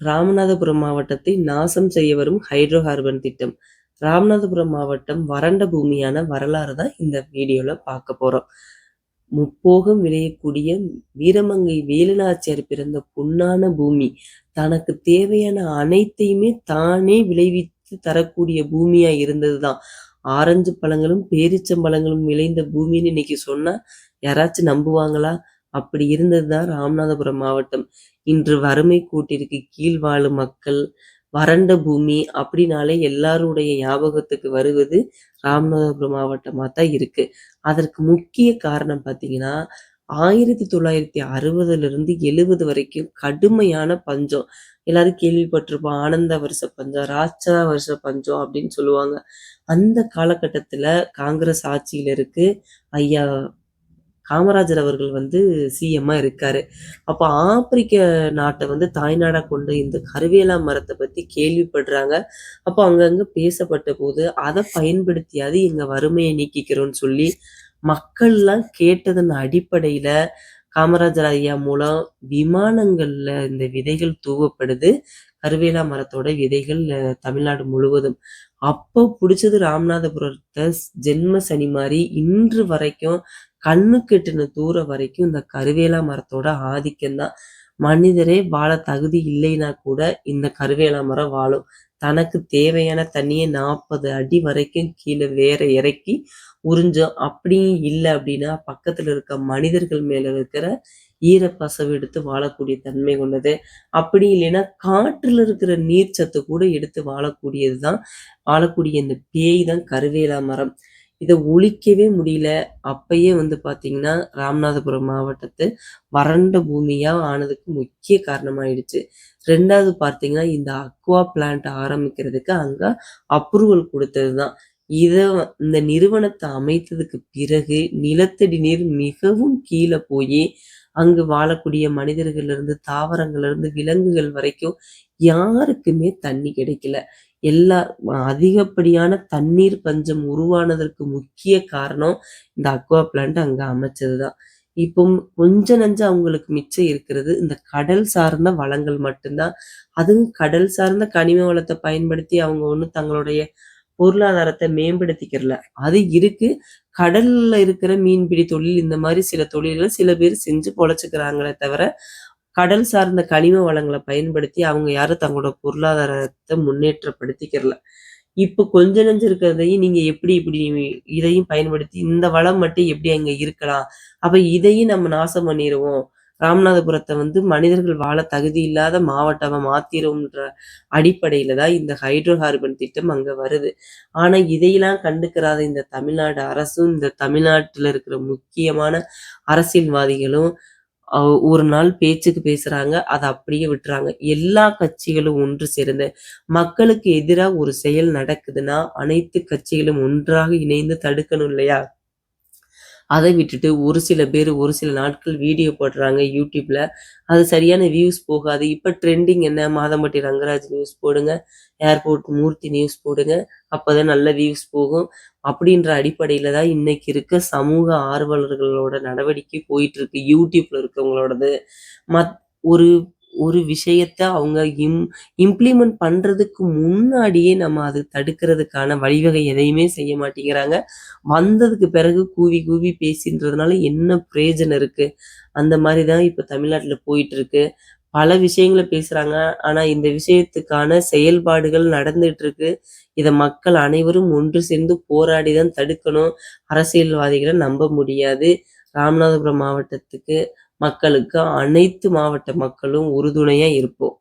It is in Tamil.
ராமநாதபுரம் மாவட்டத்தை நாசம் செய்ய வரும் ஹைட்ரோ கார்பன் திட்டம். ராமநாதபுரம் மாவட்டம் வறண்ட பூமியான வரலாறு தான் இந்த வீடியோவில் பார்க்க போகிறோம் முப்போகம் விளையக்கூடிய வீரமங்கை வேலுநாச்சியார் பிறந்த பொன்னான பூமி. தனக்கு தேவையான அனைத்தையுமே தானே விளைவித்து தரக்கூடிய பூமியா இருந்ததுதான். ஆரஞ்சு பழங்களும் பேரிச்சம்பழங்களும் விளைந்த பூமின்னு இன்னைக்கு சொன்னா யாராச்சும் நம்புவாங்களா? அப்படி இருந்தது தான் ராமநாதபுரம் மாவட்டம். இன்று வறுமை கூட்டிற்கு கீழ் வாழும் மக்கள் வறண்ட பூமி அப்படின்னாலே எல்லாருடைய ஞாபகத்துக்கு வருவது ராமநாதபுரம் மாவட்டமாக தான் இருக்கு. அதற்கு முக்கிய காரணம் பார்த்தீங்கன்னா ஆயிரத்தி தொள்ளாயிரத்தி அறுபதுல இருந்து எழுபது வரைக்கும் கடுமையான பஞ்சம். எல்லாரும் கேள்விப்பட்டிருப்போம் ஆனந்த வருஷ பஞ்சம் ராட்சா வருஷ பஞ்சம் அப்படின்னு சொல்லுவாங்க. அந்த காலகட்டத்துல காங்கிரஸ் ஆட்சியில இருக்கு ஐயா காமராஜர் அவர்கள் வந்து சிஎம்மாக இருக்காரு. அப்போ ஆப்பிரிக்க நாட்டை வந்து தாய்நாடா கொண்டு இந்த கருவேலா மரத்தை பத்தி கேள்விப்படுறாங்க. அப்போ அங்கங்க பேசப்பட்ட போது அதை பயன்படுத்தியாவது எங்க வறுமையை நீக்கிக்கிறோம்னு சொல்லி மக்கள்லாம் கேட்டதன் அடிப்படையில காமராஜர் ஐயா மூலம் விமானங்கள்ல இந்த விதைகள் தூவப்படுது. கருவேலா மரத்தோட விதைகள் தமிழ்நாடு முழுவதும். அப்போ பிடிச்சது ராமநாதபுரத்தை ஜென்ம சனி மாதிரி இன்று வரைக்கும் கண்ணு கெட்டின தூரம் வரைக்கும் இந்த கருவேலா மரத்தோட ஆதிக்கம்தான். மனிதரே வாழ தகுதி இல்லைன்னா கூட இந்த கருவேலா மரம் வாழும். தனக்கு தேவையான தண்ணியை நாற்பது அடி வரைக்கும் கீழே வேற இறக்கி உறிஞ்சும். அப்படியும் இல்லை அப்படின்னா பக்கத்துல இருக்க மனிதர்கள் மேல இருக்கிற ஈரப்பசவு எடுத்து வாழக்கூடிய தன்மை கொண்டது. அப்படி இல்லைன்னா காற்றுல இருக்கிற நீர்ச்சத்து கூட எடுத்து வாழக்கூடியது தான் வாழக்கூடிய இந்த பேய் தான் கருவேலா மரம். இதை ஒழிக்கவே முடியல. அப்பயே வந்து பார்த்திங்கன்னா ராமநாதபுரம் மாவட்டத்து வறண்ட பூமியாக ஆனதுக்கு முக்கிய காரணமாயிடுச்சு. ரெண்டாவது பார்த்தீங்கன்னா இந்த அக்வா பிளான்ட் ஆரம்பிக்கிறதுக்கு அங்கே அப்ரூவல் கொடுத்தது தான் இதை இந்த நிறுவனத்தை அமைத்ததுக்கு பிறகு நிலத்தடி நீர் மிகவும் கீழே போய் அங்கு வாழக்கூடிய மனிதர்கள்லேருந்து இருந்து விலங்குகள் வரைக்கும் யாருக்குமே தண்ணி கிடைக்கல. எல்லா அதிகப்படியான தண்ணீர் பஞ்சம் உருவானதற்கு முக்கிய காரணம் இந்த அக்வா பிளான்ட் அமைச்சது தான் இப்போ கொஞ்ச நஞ்சு அவங்களுக்கு மிச்சம் இருக்கிறது இந்த கடல் சார்ந்த வளங்கள் மட்டும்தான். அதுவும் கடல் சார்ந்த கனிம வளத்தை பயன்படுத்தி அவங்க ஒன்றும் தங்களுடைய பொருளாதாரத்தை மேம்படுத்திக்கிறல. அது இருக்கு. கடல்ல இருக்கிற மீன்பிடி தொழில் இந்த மாதிரி சில தொழில்கள் சில பேர் செஞ்சு பொழைச்சுக்கிறாங்களே தவிர கடல் சார்ந்த கனிம வளங்களை பயன்படுத்தி அவங்க யாரும் தங்களோட பொருளாதாரத்தை முன்னேற்றப்படுத்திக்கிறல. இப்போ கொஞ்ச நஞ்சம் இருக்கிறதையும் நீங்க எப்படி இப்படி இதையும் பயன்படுத்தி இந்த வளம் மட்டும் எப்படி அங்க இருக்கலாம்? அப்ப இதையும் நம்ம நாசம் பண்ணிடுவோம் ராமநாதபுரத்தை வந்து மனிதர்கள் வாழ தகுதி இல்லாத மாவட்டமா மாத்திரும்ன்ற அடிப்படையில தான் இந்த ஹைட்ரோ கார்பன் திட்டம் அங்க வருது. ஆனா இதையெல்லாம் கண்டுக்கிறாத இந்த தமிழ்நாடு அரசும் இந்த தமிழ்நாட்டுல இருக்கிற முக்கியமான அரசியல்வாதிகளும் ஒரு நாள் பேச்சுக்கு பேசுறாங்க அதை அப்படியே விட்டுறாங்க. எல்லா கட்சிகளும் ஒன்று சேர்ந்து மக்களுக்கு எதிராக ஒரு செயல் நடக்குதுன்னா அனைத்து கட்சிகளும் ஒன்றாக இணைந்து தடுக்கணும் இல்லையா? அதை விட்டுட்டு ஒரு சில பேர் ஒரு சில நாட்கள் வீடியோ போடுறாங்க யூடியூப்பில் அது சரியான வியூஸ் போகாது. இப்போ ட்ரெண்டிங் என்ன? மாதம்பட்டி ரங்கராஜ் நியூஸ் போடுங்க. ஏர்போர்ட் மூர்த்தி நியூஸ் போடுங்க. அப்பதான் நல்ல வியூஸ் போகும். அப்படின்ற அடிப்படையில் தான் இன்னைக்கு இருக்க சமூக ஆர்வலர்களோட நடவடிக்கை போயிட்டு இருக்கு. யூடியூப்ல இருக்கவங்களோடது. மத் ஒரு ஒரு விஷயத்த அவங்க இம் இம்ப்ளிமெண்ட் பண்ணுறதுக்கு முன்னாடியே நம்ம அது தடுக்கிறதுக்கான வழிவகை எதையுமே செய்ய மாட்டேங்கிறாங்க. வந்ததுக்கு பிறகு கூவி கூவி பேசின்றதுனால என்ன பிரயோஜனம் இருக்கு? அந்த மாதிரி தான் இப்போ தமிழ்நாட்டில் போயிட்டு இருக்கு பல விஷயங்களை பேசுகிறாங்க ஆனால் இந்த விஷயத்துக்கான செயல்பாடுகள் நடந்துட்டு இருக்கு இதை மக்கள் அனைவரும் ஒன்று சேர்ந்து போராடி தான் தடுக்கணும். அரசியல்வாதிகளை நம்ப முடியாது. ராமநாதபுரம் மாவட்டத்துக்கு மக்களுக்கு அனைத்து மாவட்ட மக்களும் உறுதுணையா இருப்போம்.